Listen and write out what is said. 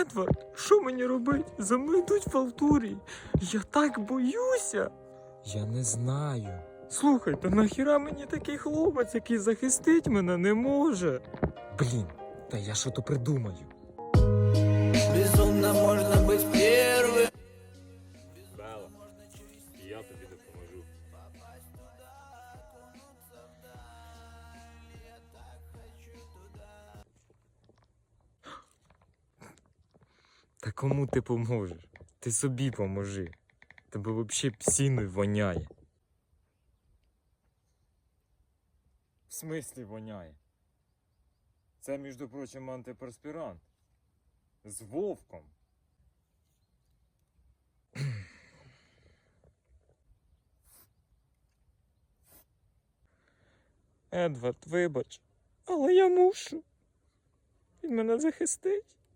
Едвард, що мені робити? За мною йдуть в Алтурі. Я так боюся. Я не знаю. Слухайте, нахіра мені такий хлопець, який захистить мене не може. Блін, та я що то придумаю. Безумно можно быть первым. Бела, я тобі допоможу. Та кому ти поможеш? Ти собі поможи. Тебе взагалі псіною воняє. В смислі воняє? Це, між прочим, антиперспірант. З вовком. Едвард, вибач, але я мушу. Він мене захистить.